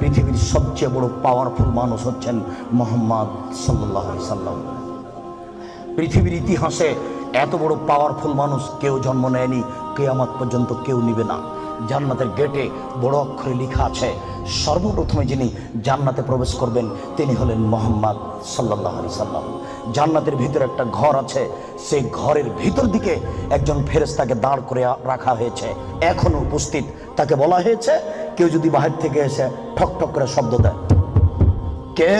পৃথিবীর সবচেয়ে বড় পাওয়ারফুল মানুষ হচ্ছেন মোহাম্মদ সাল্লাহ সাল্লাম। পৃথিবীর ইতিহাসে এত বড় পাওয়ারফুল মানুষ কেউ জন্ম নেয়নি, কেয়ামত পর্যন্ত কেউ নিবে না। জান্নাতের গেটে বড় অক্ষরে লেখা আছে, সর্বপ্রথমে যিনি জান্নাতে প্রবেশ করবেন, তিনি হলেন মোহাম্মদ সাল্লাহ আলি সাল্লাম। জান্নাতের ভিতরে একটা ঘর আছে, সেই ঘরের ভিতর দিকে একজন ফেরেস্তাকে দাঁড় করে রাখা হয়েছে। এখনও উপস্থিত। তাকে বলা হয়েছে, কেউ যদি বাহির থেকে এসে ঠক ঠক করে শব্দ দেয়। কে?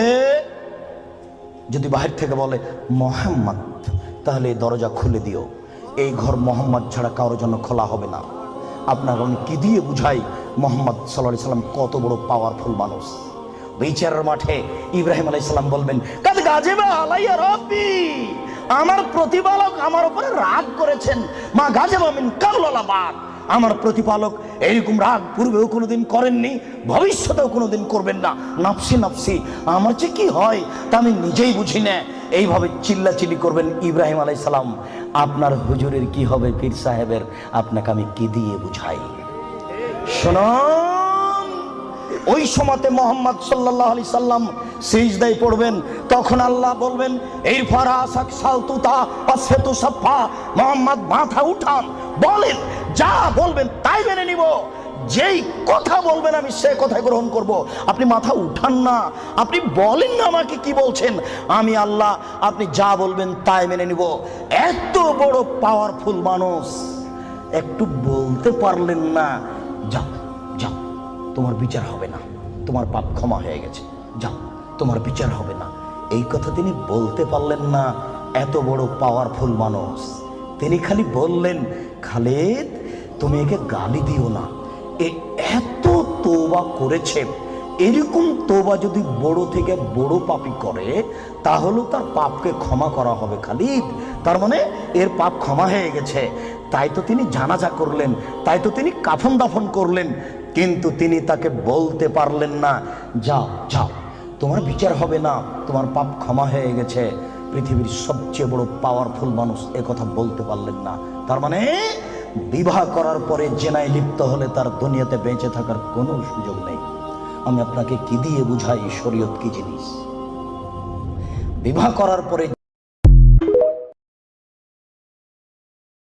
যদি বাহির থেকে বলে, মোহাম্মদ তাহলে এই দরজা খুলে দিও। এই ঘর মোহাম্মদ ছাড়া কারোর জন্য খোলা হবে না। আপনার আমি কি দিয়ে বুঝাই? মোহাম্মদ সাল্লাহ সাল্লাম কত বড় পাওয়ারফুল মানুষ। বিচারের মাঠে ইব্রাহিম আলাই সাল্লাম বলবেন কাজ গাজেবা আলাইয়া রব্বি, আমার প্রতিপালক আমার উপরে রাগ করেছেন, মা গাজে গাজেবা মিন কাবলাবাদ আমার প্রতিপালক এইরকম রাগ পূর্বেও কোনোদিন করেননি, ভবিষ্যতেও কোনোদিন করবেন না। নাফসি নাফসি, আমার যে কি হয় তা আমি নিজেই বুঝি না। এইভাবে চিল্লাচিল্লি করবেন ইব্রাহিম আলাই সালাম। আপনার হুজুরের কি হবে পীর সাহেবের? আপনাকে আমি কি দিয়ে বুঝাই? শুনুন ওই সময়তে মোহাম্মদ সাল্লাহ আলি সাল্লাম সিজদাই পড়বেন, তখন আল্লাহ বলবেন, এই ফারা সালতুতা বা সেতু সাফা মোহাম্মদ মাথা উঠান, বলেন, যা বলবেন তাই মেনে নিব, যেই কথা বলবেন আমি সে কথা গ্রহণ করব, আপনি মাথা উঠান না, আপনি বলেন না আমাকে কি বলছেন, আমি আল্লাহ, আপনি যা বলবেন তাই মেনে নিব। এত বড় পাওয়ারফুল মানুষ, একটু বলতে পারলেন না যাও তোমার বিচার হবে না। তোমার পাপ ক্ষমা হয়ে গেছে। যাও, তোমার বিচার হবে না। এই কথা তিনি বলতে পারলেন না। এত বড় পাওয়ারফুল মানুষ। তিনি খালি বললেন, খালেদ, তুমি একে গালি দিও না। এ এত তোবা করেছে। এরকম তোবা যদি বড় থেকে বড় পাপি করে তাহলেও তার পাপকে ক্ষমা করা হবে খালিদ। তার মানে এর পাপ ক্ষমা হয়ে গেছে। তাই তো তিনি জানাজা করলেন। তাই তো তিনি কাফন দাফন করলেন। কিন্তু তিনি তাকে বলতে পারলেন না, যাও যাও, তোমার বিচার হবে না, তোমার পাপ ক্ষমা হয়ে গেছে। পৃথিবীর সবচেয়ে বড় পাওয়ারফুল মানুষ কথা বলতে পারলেন না। তার মানে বিবাহ করার পরে জেনায় লিপ্ত হলে তার দুনিয়াতে বেঁচে থাকার কোনো সুযোগ নেই। আমি আপনাকে কি দিয়ে বুঝাই শরীয়ত কি জিনিস? বিবাহ করার পরে